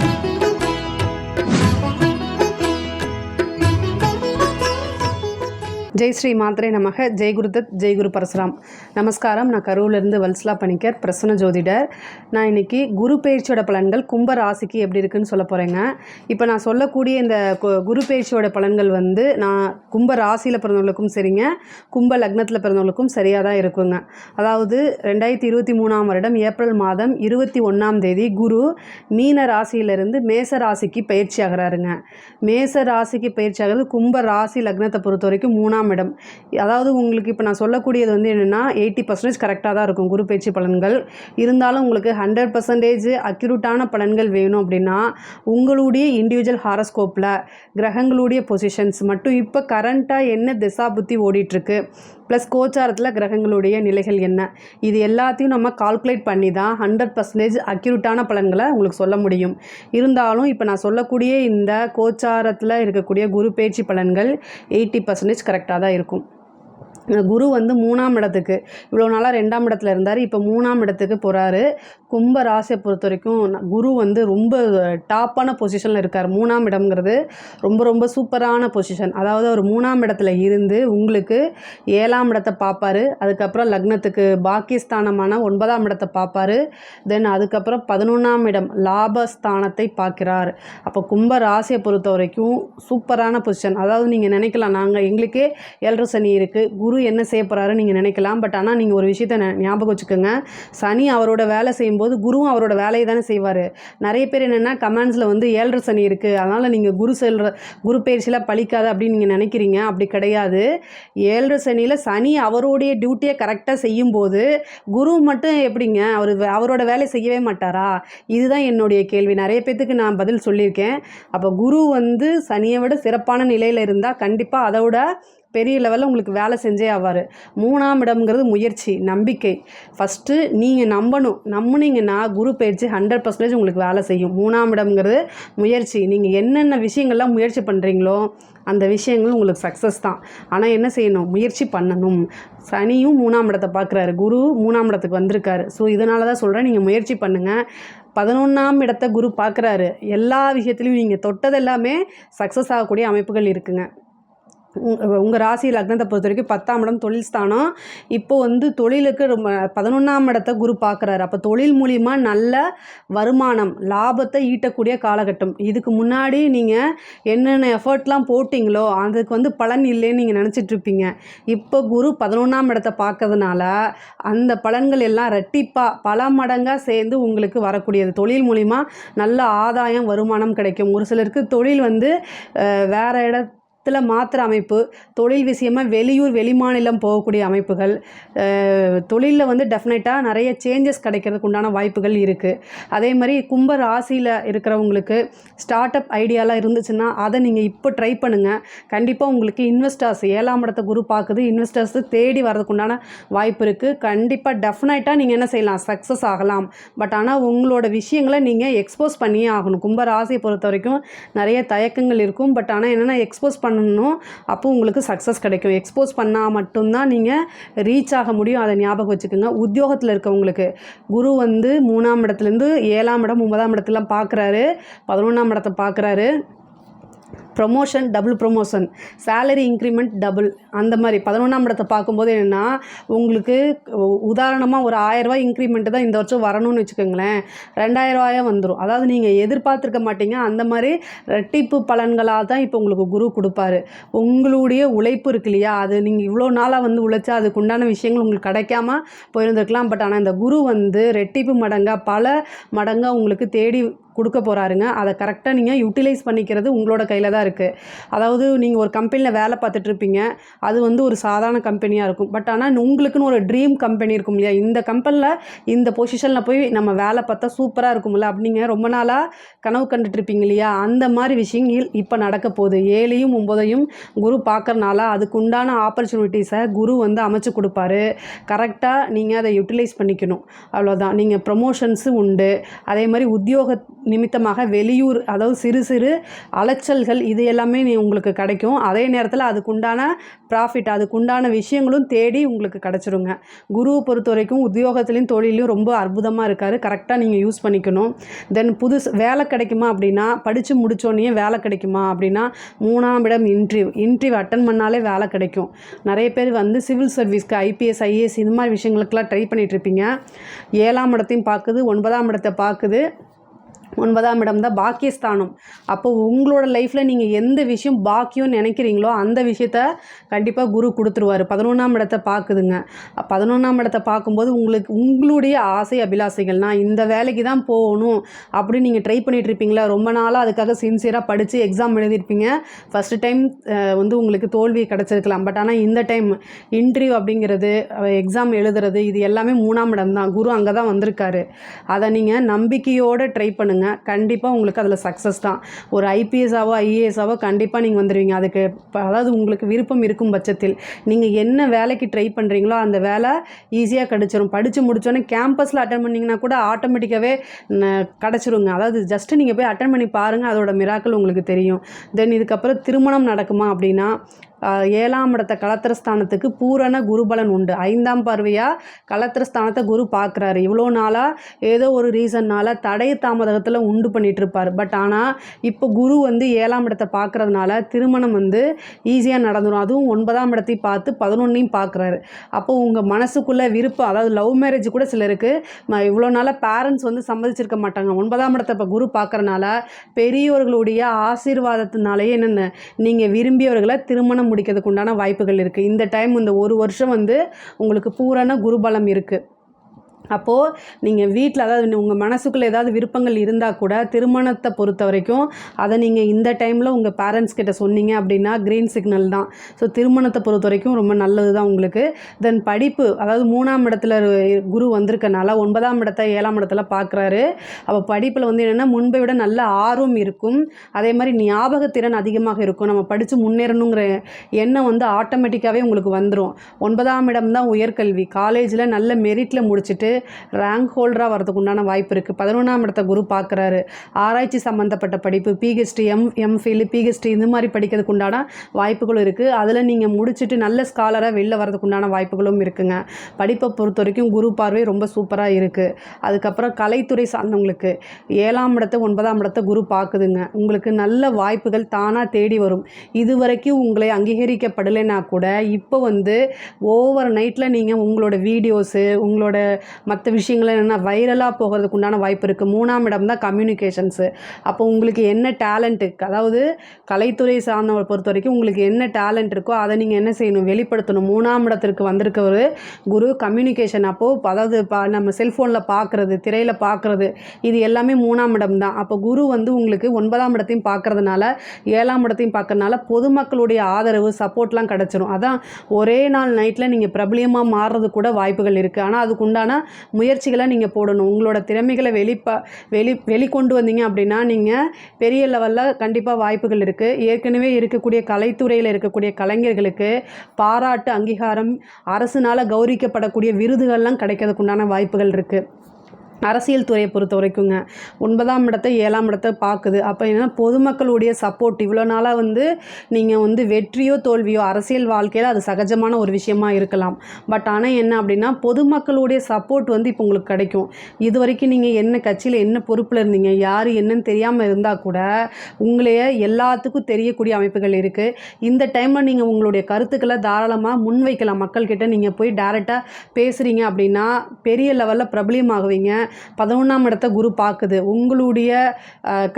Thank you. Jai Sri மாத்திரை நமக. ஜெய் குருதத் ஜெய் குரு பரசுராம். நமஸ்காரம். நான் கரூர்லேருந்து வல்சலா பணிக்கர் பிரசன்ன ஜோதிடர். நான் இன்னைக்கு குரு பயிற்சியோட பலன்கள் கும்ப ராசிக்கு எப்படி இருக்குன்னு சொல்ல போகிறேங்க இப்போ நான் சொல்லக்கூடிய இந்த குரு பயிற்சியோட பலன்கள் வந்து நான் கும்ப ராசியில் பிறந்தவங்களுக்கும் சரிங்க. கும்ப லக்னத்தில் பிறந்தவங்களுக்கும் சரியாக தான் இருக்குங்க. அதாவது ரெண்டாயிரத்தி இருபத்தி மூணாம் வருடம் ஏப்ரல் மாதம் இருபத்தி ஒன்றாம் தேதி குரு மீன ராசியிலிருந்து மேச ராசிக்கு பயிற்சி ஆகிறாருங்க. மேச ராசிக்கு பயிற்சி ஆகிறது கும்ப ராசி லக்னத்தை பொறுத்த வரைக்கும் மூணாம் இடம் அதாவது உங்களுக்கு இப்போ நான் சொல்லக்கூடியது வந்து என்னென்னா எயிட்டி பர்சன்டேஜ் கரெக்டாக தான் இருக்கும் குரு பேச்சு பலன்கள். இருந்தாலும் உங்களுக்கு ஹண்ட்ரட் பர்சன்டேஜ் அக்யூரேட்டான பலன்கள் வேணும் அப்படின்னா உங்களுடைய இண்டிவிஜுவல் ஹாரஸ்கோப்பில் கிரகங்களுடைய பொசிஷன்ஸ் மட்டும். இப்போ கரண்ட்டாக என்ன திசா புத்தி ஓடிட்டுருக்கு ப்ளஸ் கோச்சாரத்தில் கிரகங்களுடைய நிலைகள் என்ன? இது எல்லாத்தையும் நம்ம கால்குலேட் பண்ணி தான் ஹண்ட்ரட் பர்சன்டேஜ் அக்யூரேட்டான பலன்களை உங்களுக்கு சொல்ல முடியும். இருந்தாலும் இப்போ நான் சொல்லக்கூடிய இந்த கோச்சாரத்தில் இருக்கக்கூடிய குரு பேச்சு பலன்கள் எயிட்டி பர்சன்டேஜ் கரெக்டாக தான் இருக்கும். குரு வந்து மூணாம் இடத்துக்கு. இவ்வளோ நாளாக ரெண்டாம் இடத்துல இருந்தார். இப்போ மூணாம் இடத்துக்கு போகிறாரு கும்ப ராசியை பொறுத்த வரைக்கும் குரு வந்து ரொம்ப டாப்பான பொசிஷனில் இருக்கார். மூணாம் இடம்ங்கிறது ரொம்ப ரொம்ப சூப்பரான பொசிஷன் அதாவது அவர் மூணாம் இடத்துல இருந்து உங்களுக்கு ஏழாம் இடத்தை பார்ப்பாரு அதுக்கப்புறம் லக்னத்துக்கு பாக்கியஸ்தானமான ஒன்பதாம் இடத்தை பார்ப்பாரு தென் அதுக்கப்புறம் பதினொன்றாம் இடம் லாபஸ்தானத்தை பார்க்கிறார். அப்போ கும்ப ராசியை பொறுத்த வரைக்கும் சூப்பரான பொசிஷன் அதாவது நீங்கள் நினைக்கலாம் நாங்கள் எங்களுக்கே ஏழரை சனி இருக்குது குரு என்ன செய்ய போகிறாரு நீங்கள் நினைக்கலாம். பட் ஆனால் நீங்கள் ஒரு விஷயத்த ஞாபகம் வச்சுக்கோங்க. சனி அவரோட வேலை செய்யும்போது குருவும் அவரோட வேலையை தானே செய்வார். நிறைய பேர் என்னென்னா கமெண்ட்ஸில் வந்து ஏழரை சனி இருக்குது அதனால் நீங்கள் குரு செல்ற குரு பயிற்சியெலாம் பழிக்காது அப்படின்னு நீங்கள் நினைக்கிறீங்க. அப்படி கிடையாது. ஏழரை சனியில் சனி அவருடைய டியூட்டியை கரெக்டாக செய்யும்போது குரு மட்டும் எப்படிங்க? அவர் வே- அவரோட வேலை செய்யவே மாட்டாரா? இதுதான் என்னுடைய கேள்வி. நிறைய பேத்துக்கு நான் பதில் சொல்லியிருக்கேன். அப்போ குரு வந்து சனியை விட சிறப்பான நிலையில் இருந்தால் கண்டிப்பாக அதை விட பெரிய லெவலில் உங்களுக்கு வேலை செஞ்சே ஆவார். மூணாம் இடம்ங்கிறது முயற்சி நம்பிக்கை. ஃபஸ்ட்டு நீங்கள் நம்பணும். நம்புனீங்கன்னா குரு பயிற்சி ஹண்ட்ரட் பர்சன்டேஜ் உங்களுக்கு வேலை செய்யும். மூணாம் இடம்ங்கிறது முயற்சி. நீங்கள் என்னென்ன விஷயங்கள்லாம் முயற்சி பண்ணுறீங்களோ அந்த விஷயங்கள் உங்களுக்கு சக்ஸஸ் தான். ஆனால் என்ன செய்யணும்? முயற்சி பண்ணணும். சனியும் மூணாம் இடத்தை பார்க்குறாரு. குரு மூணாம் இடத்துக்கு வந்திருக்காரு. ஸோ இதனால தான் சொல்கிறேன் நீங்கள் முயற்சி பண்ணுங்கள் பதினொன்றாம் இடத்தை குரு பார்க்குறாரு. எல்லா விஷயத்துலையும் நீங்கள் தொட்டது எல்லாமே சக்ஸஸ் ஆகக்கூடிய அமைப்புகள் இருக்குங்க. உங்கள் ராசி லக்னத்தை பொறுத்த வரைக்கும் பத்தாம் இடம் தொழில் ஸ்தானம். இப்போ வந்து தொழிலுக்கு ரொம்ப பதினொன்றாம் இடத்தை குரு பார்க்குறாரு. அப்போ தொழில் மூலிமா நல்ல வருமானம் லாபத்தை ஈட்டக்கூடிய காலகட்டம். இதுக்கு முன்னாடி நீங்கள் என்னென்ன எஃபர்ட்லாம் போட்டிங்களோ அதுக்கு வந்து பலன் இல்லைன்னு நீங்கள் நினச்சிட்டு இருப்பீங்க இப்போ குரு பதினொன்றாம் இடத்தை பார்க்கறதுனால அந்த பலன்கள் எல்லாம் ரெட்டிப்பாக பல மடங்காக சேர்ந்து உங்களுக்கு வரக்கூடியது. தொழில் மூலிமா நல்ல ஆதாயம் வருமானம் கிடைக்கும். ஒரு சிலருக்கு தொழில் வந்து வேறு இட இடத்துல மாத்திர அமைப்பு தொழில் விஷயமா வெளியூர் வெளிமாநிலம் போகக்கூடிய அமைப்புகள் தொழிலில் வந்து டெஃபினட்டாக நிறைய சேஞ்சஸ் கிடைக்கிறதுக்கு உண்டான வாய்ப்புகள் இருக்குது அதே மாதிரி கும்ப ராசியில் இருக்கிறவங்களுக்கு ஸ்டார்ட் அப் ஐடியாலாம் இருந்துச்சுன்னா அதை நீங்கள் இப்போ ட்ரை பண்ணுங்கள் கண்டிப்பாக உங்களுக்கு இன்வெஸ்டர்ஸ் ஏழாம் இடத்த குரு பார்க்குது இன்வெஸ்டர்ஸ் தேடி வர்றதுக்குண்டான வாய்ப்பு இருக்குது கண்டிப்பாக டெஃபினட்டாக நீங்கள் என்ன செய்யலாம் சக்ஸஸ் ஆகலாம். பட் ஆனால் உங்களோட விஷயங்களை நீங்கள் எக்ஸ்போஸ் பண்ணியே ஆகணும். கும்ப ராசியை பொறுத்த வரைக்கும் நிறைய தயக்கங்கள் இருக்கும். பட் ஆனால் என்னென்னா எக்ஸ்போஸ் பண்ண பண்ணணும் அப்போ உங்களுக்கு சக்ஸஸ் கிடைக்கும். எக்ஸ்போஸ் பண்ணால் மட்டும்தான் நீங்கள் ரீச் ஆக முடியும். அதை ஞாபகம் வச்சுக்கோங்க. உத்தியோகத்தில் இருக்கவங்களுக்கு குரு வந்து மூணாம் இடத்துலேருந்து ஏழாம் இடம் ஒன்பதாம் இடத்துலாம் பார்க்குறாரு பதினொன்றாம் இடத்தை பார்க்குறாரு promotion double promotion salary increment double அந்த மாதிரி பதினொன்றாம் இடத்தை பார்க்கும்போது என்னென்னா உங்களுக்கு உதாரணமாக ஒரு ஆயரூவா இன்க்ரிமெண்ட்டு தான் இந்த வருஷம் வரணும்னு வச்சுக்கோங்களேன். ரெண்டாயிரரூவாயா வந்துடும் அதாவது நீங்கள் எதிர்பார்த்துருக்க மாட்டீங்க. அந்த மாதிரி ரெட்டிப்பு பலன்களாக தான் இப்போ உங்களுக்கு குரு கொடுப்பாரு. உங்களுடைய உழைப்பு இருக்கு இல்லையா? அது நீங்கள் இவ்வளோ நாளாக வந்து உழைச்சா அதுக்கு உண்டான விஷயங்கள் உங்களுக்கு கிடைக்காம போயிருந்திருக்கலாம். பட் ஆனால் இந்த குரு வந்து ரெட்டிப்பு மடங்காக பல மடங்காக உங்களுக்கு தேடி கொடுக்க போகிறாருங்க அதை கரெக்டாக நீங்கள் யூட்டிலைஸ் பண்ணிக்கிறது உங்களோட கையில் தான் இருக்குது அதாவது நீங்கள் ஒரு கம்பெனியில் வேலை பார்த்துட்டு இருப்பீங்க. அது வந்து ஒரு சாதாரண கம்பெனியாக இருக்கும். பட் ஆனால் உங்களுக்குன்னு ஒரு ட்ரீம் கம்பெனி இருக்கும் இல்லையா? இந்த கம்பெனியில் இந்த பொசிஷனில் போய் நம்ம வேலை பார்த்தா சூப்பராக இருக்கும்ல அப்படிங்க ரொம்ப நாளாக கனவு கண்டுட்டு இருப்பீங்க இல்லையா? அந்த மாதிரி விஷயங்கள் இப்போ நடக்க போகுது. ஏழையும் ஒம்பதையும் குரு பார்க்குறனால அதுக்கு உண்டான ஆப்பர்ச்சுனிட்டிஸை குரு வந்து அமைச்சு கொடுப்பாரு. கரெக்டாக நீங்கள் அதை யூட்டிலைஸ் பண்ணிக்கணும். அவ்வளோதான் நீங்கள் ப்ரொமோஷன்ஸு உண்டு. அதே மாதிரி உத்தியோக நிமித்தமாக வெளியூர் அதாவது சிறு சிறு அலைச்சல்கள் இது எல்லாமே நீ உங்களுக்கு கிடைக்கும். அதே நேரத்தில் அதுக்குண்டான ப்ராஃபிட் அதுக்குண்டான விஷயங்களும் தேடி உங்களுக்கு கிடச்சிருங்க. குருவை பொறுத்த வரைக்கும் உத்தியோகத்துலேயும் தொழிலையும் ரொம்ப அற்புதமாக இருக்கார். கரெக்டாக நீங்கள் யூஸ் பண்ணிக்கணும். தென் புதுசு வேலை கிடைக்குமா அப்படின்னா படித்து முடித்தோடனே வேலை கிடைக்குமா அப்படின்னா மூணாம் இடம் இன்டர்வியூ இன்டர்வியூ அட்டன் பண்ணாலே வேலை கிடைக்கும். நிறைய பேர் வந்து சிவில் சர்வீஸ்க்கு ஐபிஎஸ் ஐஏஎஸ் இந்த மாதிரி விஷயங்களுக்கெல்லாம் ட்ரை பண்ணிகிட்ருப்பீங்க ஏழாம் இடத்தையும் பார்க்குது ஒன்பதாம் இடத்தை பார்க்குது. ஒன்பதாம் இடம் தான் பாக்கியஸ்தானம். அப்போ உங்களோட லைஃப்பில் நீங்கள் எந்த விஷயம் பாக்கியம் நினைக்கிறீங்களோ அந்த விஷயத்த கண்டிப்பாக குரு கொடுத்துருவாரு. பதினொன்றாம் இடத்தை பார்க்குதுங்க. பதினொன்றாம் இடத்தை பார்க்கும்போது உங்களுக்கு உங்களுடைய ஆசை அபிலாசைகள் நான் இந்த வேலைக்கு தான் போகணும் அப்படின்னு நீங்கள் ட்ரை பண்ணிகிட்டு இருப்பீங்களா? ரொம்ப நாளாக அதுக்காக சின்சியராக படித்து எக்ஸாம் எழுதியிருப்பீங்க. ஃபஸ்ட்டு டைம் வந்து உங்களுக்கு தோல்வி கிடச்சிருக்கலாம். பட் ஆனால் இந்த டைம் இன்டர்வியூ அப்படிங்கிறது எக்ஸாம் எழுதுறது இது எல்லாமே மூணாம் இடம் தான். குரு அங்கே தான் வந்திருக்காரு. அதை நீங்கள் நம்பிக்கையோடு ட்ரை பண்ணுங்கள் கண்டிப்பாக உங்களுக்கு அதில் சக்ஸஸ் தான். ஒரு ஐபிஎஸ்ஸாவோ ஐஏஎஸ்ஸாவோ கண்டிப்பாக நீங்கள் வந்துடுவீங்க அதுக்கு அதாவது உங்களுக்கு விருப்பம் இருக்கும் பட்சத்தில். நீங்கள் என்ன வேலைக்கு ட்ரை பண்ணுறீங்களோ அந்த வேலை ஈஸியாக கிடச்சிரும். படித்து முடித்தோன்னே கேம்பஸில் அட்டன் பண்ணிங்கன்னா கூட ஆட்டோமேட்டிக்காகவே கிடச்சிருங்க. அதாவது ஜஸ்ட்டு நீங்கள் போய் அட்டன் பண்ணி பாருங்கள் அதோட மிராக்கள் உங்களுக்கு தெரியும். தென் இதுக்கப்புறம் திருமணம் நடக்குமா அப்படின்னா ஏழாம் இடத்த கலத்திரஸ்தானத்துக்கு பூரண குருபலன் உண்டு. ஐந்தாம் பார்வையாக கலத்திரஸ்தானத்தை குரு பார்க்குறாரு. இவ்வளோ நாளாக ஏதோ ஒரு ரீசன்னால் தடை தாமதத்தில் உண்டு பண்ணிகிட்டு இருப்பார் பட் ஆனால் இப்போ குரு வந்து ஏழாம் இடத்தை பார்க்குறதுனால திருமணம் வந்து ஈஸியாக நடந்துடும் அதுவும் ஒன்பதாம் இடத்தையும் பார்த்து பதினொன்னையும் பார்க்குறாரு. அப்போ உங்கள் மனசுக்குள்ளே விருப்பம் அதாவது லவ் மேரேஜ் கூட சிலருக்கு ம- இவ்வளோ நாளாக பேரண்ட்ஸ் வந்து சம்மதிச்சிருக்க மாட்டாங்க. ஒன்பதாம் இடத்தை இப்போ குரு பார்க்குறனால பெரியவர்களுடைய ஆசீர்வாதத்தினாலேயே என்னென்ன நீங்கள் விரும்பியவர்களை திருமணம் முடிக்கிறதுக்கு உண்டான வாய்ப்புகள் இருக்குது இந்த டைம் இந்த ஒரு வருஷம் வந்து உங்களுக்கு பூரண குருபலம் இருக்குது அப்போது நீங்கள் வீட்டில் அதாவது உங்கள் மனசுக்குள்ளே ஏதாவது விருப்பங்கள் இருந்தால் கூட திருமணத்தை பொறுத்த வரைக்கும் அதை நீங்கள் இந்த டைமில் உங்கள் பேரண்ட்ஸ் கிட்ட சொன்னீங்க அப்படின்னா க்ரீன் சிக்னல் தான். ஸோ திருமணத்தை பொறுத்த வரைக்கும் ரொம்ப நல்லது தான் உங்களுக்கு. தென் படிப்பு அதாவது மூணாம் இடத்துல குரு வந்திருக்கனால ஒன்பதாம் இடத்த ஏழாம் இடத்துல பார்க்குறாரு அப்போ படிப்பில் வந்து என்னென்னா முன்பை விட நல்ல ஆர்வம் இருக்கும். அதே மாதிரி ஞாபகத்திறன் அதிகமாக இருக்கும். நம்ம படித்து முன்னேறணுங்கிற எண்ணம் வந்து ஆட்டோமேட்டிக்காகவே உங்களுக்கு வந்துடும் ஒன்பதாம் இடம் தான் உயர்கல்வி. காலேஜில் நல்ல மெரிட்டில் முடிச்சுட்டு ரேங்க் ஹோல்டராக வரதுக்கு உண்டான வாய்ப்பு இருக்குது பதினொன்றாம் இடத்த குரு பார்க்குறாரு. ஆராய்ச்சி சம்மந்தப்பட்ட படிப்பு பிஹெச்டி எம் எம்ஃபில் பிஹெச்டி இந்த மாதிரி படிக்கிறதுக்கு உண்டான வாய்ப்புகளும் இருக்குது அதில் நீங்கள் முடிச்சுட்டு நல்ல ஸ்காலராக வெளில வரதுக்கு உண்டான வாய்ப்புகளும் இருக்குங்க. படிப்பை பொறுத்த வரைக்கும் குரு பார்வை ரொம்ப சூப்பராக இருக்குது அதுக்கப்புறம் கலைத்துறை சார்ந்தவங்களுக்கு ஏழாம் இடத்த ஒன்பதாம் இடத்த குரு பார்க்குதுங்க. உங்களுக்கு நல்ல வாய்ப்புகள் தானாக தேடி வரும். இது வரைக்கும் உங்களை அங்கீகரிக்கப்படலைன்னா கூட இப்போ வந்து ஓவர் நைட்டில் நீங்கள் உங்களோட வீடியோஸு உங்களோட மற்ற விஷயங்கள் என்னென்னா வைரலாக போகிறதுக்கு உண்டான வாய்ப்பு இருக்குது மூணாம் இடம் தான் கம்யூனிகேஷன்ஸு அப்போ உங்களுக்கு என்ன டேலண்ட் இருக்குது அதாவது கலைத்துறை சார்ந்தவரை பொறுத்த வரைக்கும் உங்களுக்கு என்ன டேலண்ட் இருக்கோ அதை நீங்கள் என்ன செய்யணும்? வெளிப்படுத்தணும். மூணாம் இடத்திற்கு வந்திருக்க ஒரு குரு கம்யூனிகேஷன் அப்போது அதாவது பா நம்ம செல்ஃபோனில் பார்க்குறது திரையில் பார்க்குறது இது எல்லாமே மூணாம் இடம் தான். அப்போ குரு வந்து உங்களுக்கு ஒன்பதாம் இடத்தையும் பார்க்குறதுனால ஏழாம் இடத்தையும் பார்க்கறதுனால பொதுமக்களுடைய ஆதரவு சப்போர்ட்லாம் கிடச்சிரும். அதான் ஒரே நாள் நைட்டில் நீங்கள் பிரபலியமாக மாறுறது கூட வாய்ப்புகள் இருக்குது ஆனால் அதுக்குண்டான முயற்சிகளை நீங்கள் போடணும். உங்களோட திறமைகளை வெளிப்பா வெளி வெளிக்கொண்டு வந்தீங்க அப்படின்னா நீங்கள் பெரிய லெவலில் கண்டிப்பாக வாய்ப்புகள் இருக்குது ஏற்கனவே இருக்கக்கூடிய கலைத்துறையில் இருக்கக்கூடிய கலைஞர்களுக்கு பாராட்டு அங்கீகாரம் அரசுனால் கௌரவிக்கப்படக்கூடிய விருதுகள்லாம் கிடைக்கிறதுக்குண்டான வாய்ப்புகள் இருக்குது அரசியல் துறையை பொறுத்த வரைக்குங்க. ஒன்பதாம் இடத்தை ஏழாம் இடத்தை பார்க்குது. அப்போ என்ன பொதுமக்களுடைய சப்போர்ட் இவ்வளோ நாளாக வந்து நீங்கள் வந்து வெற்றியோ தோல்வியோ அரசியல் வாழ்க்கையில் அது சகஜமான ஒரு விஷயமா இருக்கலாம். பட் ஆனால் என்ன அப்படின்னா பொதுமக்களுடைய சப்போர்ட் வந்து இப்போ உங்களுக்கு கிடைக்கும். இது வரைக்கும் நீங்கள் என்ன கட்சியில் என்ன பொறுப்பில் இருந்தீங்க யார் என்னன்னு தெரியாமல் இருந்தால் கூட உங்களைய எல்லாத்துக்கும் தெரியக்கூடிய அமைப்புகள் இருக்குது இந்த டைமில் நீங்கள் உங்களுடைய கருத்துக்களை தாராளமாக முன்வைக்கலாம். மக்கள்கிட்ட நீங்கள் போய் டேரெக்டாக பேசுகிறீங்க அப்படின்னா பெரிய லெவலில் பிரபலியமாகுவீங்க. பதினொன்றாம் இடத்த குரு பார்க்குது. உங்களுடைய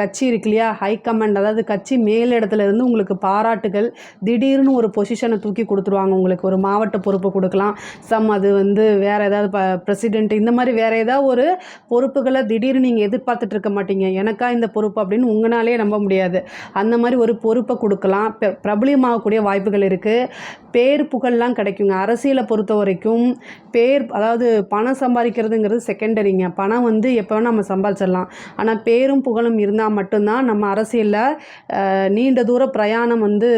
கட்சி இருக்கு இல்லையா? ஹை கமாண்ட் அதாவது கட்சி மேலிடத்துல இருந்து உங்களுக்கு பாராட்டுகள் திடீர்னு ஒரு பொசிஷனை தூக்கி கொடுத்துருவாங்க. உங்களுக்கு ஒரு மாவட்ட பொறுப்பு கொடுக்கலாம். சம் அது வந்து வேறு ஏதாவது ப பிரசிடென்ட் இந்த மாதிரி வேறு ஏதாவது ஒரு பொறுப்புகளை திடீர்னு நீங்கள் எதிர்பார்த்துட்டு இருக்க மாட்டீங்க. எனக்கா இந்த பொறுப்பு அப்படின்னு உங்களாலே நம்ப முடியாது. அந்த மாதிரி ஒரு பொறுப்பை கொடுக்கலாம். பிரபலியமாகக்கூடிய வாய்ப்புகள் இருக்குது பேர் புகழ்லாம் கிடைக்குங்க. அரசியலை பொறுத்த வரைக்கும் பேர் அதாவது பணம் சம்பாதிக்கிறதுங்கிறது செகண்டரிங்க பணம் வந்து எப்போ வேணால் நம்ம சம்பாதிச்சிடலாம். ஆனால் பேரும் புகழும் இருந்தால் மட்டும்தான் நம்ம அரசியலில் நீண்ட தூர பிரயாணம் வந்து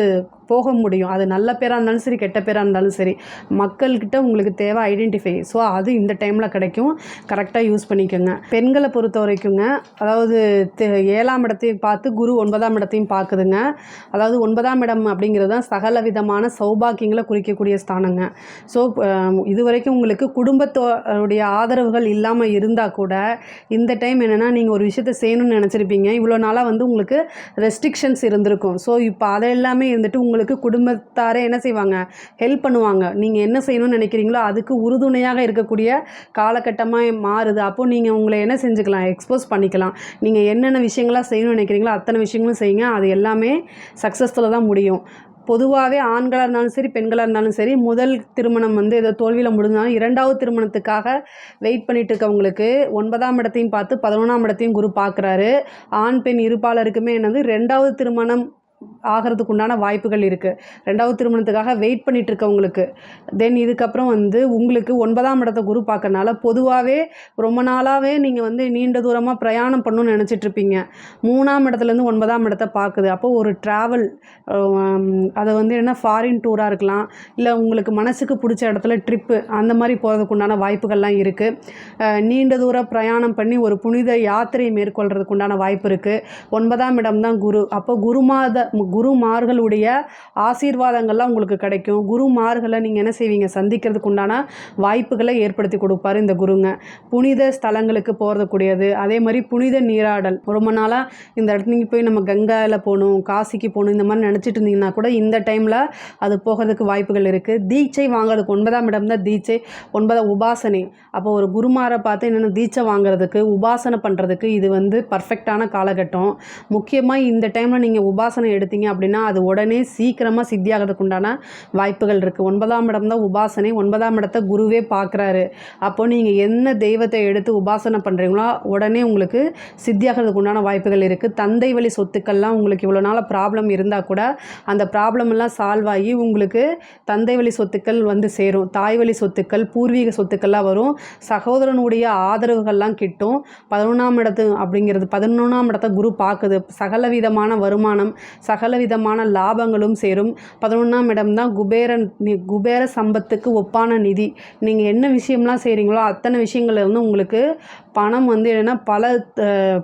போக முடியும். அது நல்ல பேராக இருந்தாலும் சரி கெட்ட பேராக இருந்தாலும் சரி. மக்கள்கிட்ட உங்களுக்கு தேவை ஐடென்டிஃபை ஸோ அது இந்த டைமில் கிடைக்கும். கரெக்டாக யூஸ் பண்ணிக்கோங்க. பெண்களை பொறுத்த வரைக்குங்க அதாவது தெ- ஏழாம் இடத்தையும் பார்த்து குரு ஒன்பதாம் இடத்தையும் பார்க்குதுங்க. அதாவது ஒன்பதாம் இடம் அப்படிங்கிறது தான் சகல விதமான சௌபாக்கியங்களை குறிக்கக்கூடிய ஸ்தானங்க. ஸோ இது வரைக்கும் உங்களுக்கு குடும்பத்தோடைய ஆதரவுகள் இல்லாமல் இருந்தால் கூட. இந்த டைம் என்னென்னா நீங்கள் ஒரு விஷயத்தை செய்யணும்னு நினச்சிருப்பீங்க. இவ்வளோ நாளாக வந்து உங்களுக்கு ரெஸ்ட்ரிக்ஷன்ஸ் இருந்திருக்கும். ஸோ இப்போ அதை எல்லாமே இருந்துட்டு உங்களுக்கு குடும்பத்தாரே என்ன செய்வாங்க? ஹெல்ப் பண்ணுவாங்க. நீங்கள் என்ன செய்யணும்னு நினைக்கிறீங்களோ அதுக்கு உறுதுணையாக இருக்கக்கூடிய காலகட்டமாக மாறுது. அப்போது நீங்கள் உங்களை என்ன செஞ்சுக்கலாம்? எக்ஸ்போஸ் பண்ணிக்கலாம். நீங்கள் என்னென்ன விஷயங்களாக செய்யணும்னு நினைக்கிறீங்களோ அத்தனை விஷயங்களும் செய்யுங்க. அது எல்லாமே சக்ஸஸ்ஃபுல்லாக தான் முடியும். பொதுவாகவே ஆண்களாக இருந்தாலும் சரி பெண்களாக இருந்தாலும் சரி முதல் திருமணம் வந்து ஏதோ தோல்வியில் முடிஞ்சாலும் இரண்டாவது திருமணத்துக்காக வெயிட் பண்ணிட்டு இருக்கவங்களுக்கு ஒன்பதாம் இடத்தையும் பார்த்து பதினொன்றாம் இடத்தையும் குரு பார்க்குறாரு. ஆண் பெண் இருப்பாளருக்குமே என்னது ரெண்டாவது திருமணம் ஆகிறதுக்கு உண்டான வாய்ப்புகள் இருக்குது ரெண்டாவது திருமணத்துக்காக வெயிட் பண்ணிட்டு இருக்கவங்களுக்கு தென் இதுக்கப்புறம் வந்து உங்களுக்கு ஒன்பதாம் இடத்த குரு பார்க்கறனால பொதுவாகவே ரொம்ப நாளாகவே நீங்கள் வந்து நீண்ட தூரமாக பிரயாணம் பண்ணணும்னு நினச்சிட்ருப்பீங்க மூணாம் இடத்துலேருந்து ஒன்பதாம் இடத்த பார்க்குது. அப்போது ஒரு ட்ராவல் அதை வந்து என்ன ஃபாரின் டூராக இருக்கலாம். இல்லை உங்களுக்கு மனசுக்கு பிடிச்ச இடத்துல ட்ரிப்பு அந்த மாதிரி போகிறதுக்கு உண்டான வாய்ப்புகள்லாம் இருக்குது நீண்ட தூர பிரயாணம் பண்ணி ஒரு புனித யாத்திரை மேற்கொள்கிறதுக்கு உண்டான வாய்ப்பு இருக்குது ஒன்பதாம் இடம் தான் குரு. அப்போ குருமாத குருமார்களுடைய ஆசீர்வாதங்கள்லாம் உங்களுக்கு கிடைக்கும். குருமார்களை நீங்கள் என்ன செய்வீங்க? சந்திக்கிறதுக்கு உண்டான வாய்ப்புகளை ஏற்படுத்தி கொடுப்பாரு இந்த குருங்க. புனித ஸ்தலங்களுக்கு போகிறதுக்கூடியது அதே மாதிரி புனித நீராடல். ரொம்ப நாளாக இந்த இடத்துக்கு போய் நம்ம கங்காவில் போகணும் காசிக்கு போகணும் இந்த மாதிரி நினச்சிட்டு இருந்தீங்கன்னா கூட இந்த டைமில் அது போகிறதுக்கு வாய்ப்புகள் இருக்குது தீட்சை வாங்குறதுக்கு ஒன்பதாம் இடம் தான் தீட்சை ஒன்பதாம் உபாசனை. அப்போ ஒரு குருமாரை பார்த்து என்னென்ன தீட்சை வாங்குறதுக்கு உபாசனை பண்ணுறதுக்கு இது வந்து பர்ஃபெக்டான காலகட்டம். முக்கியமாக இந்த டைமில் நீங்கள் உபாசனை எடுத்தீங்க அப்படின்னா அது உடனே சீக்கிரமாக சித்தியாகிறதுக்கு உண்டான வாய்ப்புகள் இருக்குது ஒன்பதாம் இடம் தான் உபாசனை. ஒன்பதாம் இடத்த குருவே பார்க்குறாரு. அப்போ நீங்கள் என்ன தெய்வத்தை எடுத்து உபாசனை பண்ணுறீங்களோ உடனே உங்களுக்கு சித்தியாகிறதுக்கு உண்டான வாய்ப்புகள் இருக்குது தந்தை வழி சொத்துக்கள்லாம் உங்களுக்கு இவ்வளோ நாளாக ப்ராப்ளம் இருந்தால் கூட அந்த ப்ராப்ளம் எல்லாம் சால்வ் ஆகி உங்களுக்கு தந்தை வழி சொத்துக்கள் வந்து சேரும். தாய் வழி சொத்துக்கள் பூர்வீக சொத்துக்கள்லாம் வரும். சகோதரனுடைய ஆதரவுகள்லாம் கிட்டும். பதினொன்றாம் இடத்து அப்படிங்கிறது பதினொன்றாம் இடத்த குரு பார்க்குது. சகல விதமான வருமானம் சகல விதமான லாபங்களும் சேரும். பதினொன்றாம் இடம் தான் குபேரன் குபேர சம்பத்துக்கு ஒப்பான நிதி. நீங்கள் என்ன விஷயம்லாம் செய்கிறீங்களோ அத்தனை விஷயங்கள்ல வந்து உங்களுக்கு பணம் வந்து என்னென்னா பல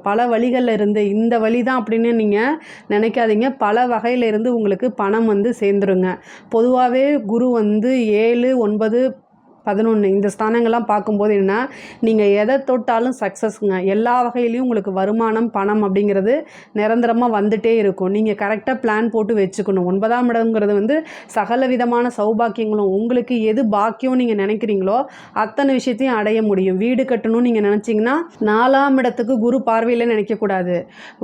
பல வழிகளில் இருந்து இந்த வழி தான் அப்படின்னு நீங்கள் நினைக்காதீங்க. பல வகையில இருந்து உங்களுக்கு பணம் வந்து சேர்ந்துருங்க. பொதுவாகவே குரு வந்து ஏழு ஒன்பது பதினொன்று இந்த ஸ்தானங்கள்லாம் பார்க்கும்போது என்ன நீங்கள் எதை தொட்டாலும் சக்ஸஸ்ங்க எல்லா வகையிலையும் உங்களுக்கு வருமானம் பணம் அப்படிங்கிறது நிரந்தரமாக வந்துட்டே இருக்கும். நீங்கள் கரெக்டாக பிளான் போட்டு வச்சுக்கணும். ஒன்பதாம் இடங்கிறது வந்து சகல விதமான சௌபாக்கியங்களும் உங்களுக்கு எது பாக்கியம் நீங்கள் நினைக்கிறீங்களோ அத்தனை விஷயத்தையும் அடைய முடியும். வீடு கட்டணும்னு நீங்கள் நினச்சிங்கன்னா நாலாம் இடத்துக்கு குரு பார்வையில் நினைக்கக்கூடாது.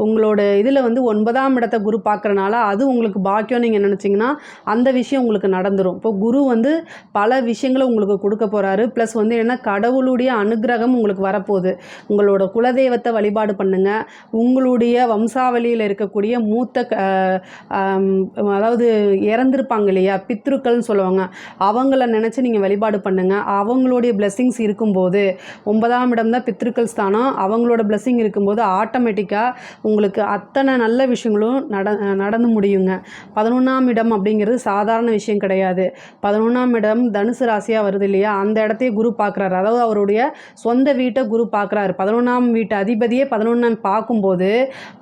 உங்களோட இதில் வந்து ஒன்பதாம் இடத்த குரு பார்க்குறனால அது உங்களுக்கு பாக்கியம் நீங்கள் நினச்சிங்கன்னா அந்த விஷயம் உங்களுக்கு நடந்துரும். இப்போ குரு வந்து பல விஷயங்களை உங்களுக்கு கொடுக்க போகிறாரு ப்ளஸ் வந்து என்னென்னா கடவுளுடைய அனுக்கிரகம் உங்களுக்கு வரப்போகுது. உங்களோட குலதெய்வத்தை வழிபாடு பண்ணுங்க. உங்களுடைய வம்சாவளியில் இருக்கக்கூடிய மூத்த அதாவது இறந்துருப்பாங்க இல்லையா? பித்ருக்கள்னு சொல்லுவாங்க. அவங்கள நினச்சி நீங்கள் வழிபாடு பண்ணுங்கள் அவங்களுடைய பிளெஸ்ஸிங்ஸ் இருக்கும்போது ஒன்பதாம் இடம் தான் பித்ருக்கள் ஸ்தானம். அவங்களோட blessing இருக்கும்போது ஆட்டோமேட்டிக்காக உங்களுக்கு அத்தனை நல்ல விஷயங்களும் நட நடந்து முடியுங்க. பதினொன்றாம் இடம் அப்படிங்கிறது சாதாரண விஷயம் கிடையாது. பதினொன்றாம் இடம் தனுசு ராசியாக வருது இல்லையா? அந்த இடத்தையே குரு பார்க்குறாரு. அதாவது அவருடைய சொந்த வீட்டை குரு பார்க்குறாரு. பதினொன்றாம் வீட்டு அதிபதியே பதினொன்றாம் பார்க்கும்போது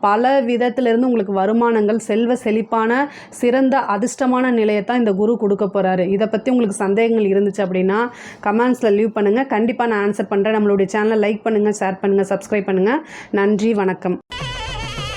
பல விதத்திலிருந்து உங்களுக்கு வருமானங்கள் செல்வ செழிப்பான சிறந்த அதிர்ஷ்டமான நிலையத்தான் இந்த குரு கொடுக்க போகிறாரு இதை பற்றி உங்களுக்கு சந்தேகங்கள் இருந்துச்சு அப்படின்னா கமெண்ட்ஸில் லீவ் பண்ணுங்கள் கண்டிப்பாக நான் ஆன்சர் பண்ணுறேன் நம்மளுடைய சேனலை லைக் பண்ணுங்கள் ஷேர் பண்ணுங்கள் சப்ஸ்கிரைப் பண்ணுங்கள் நன்றி வணக்கம்.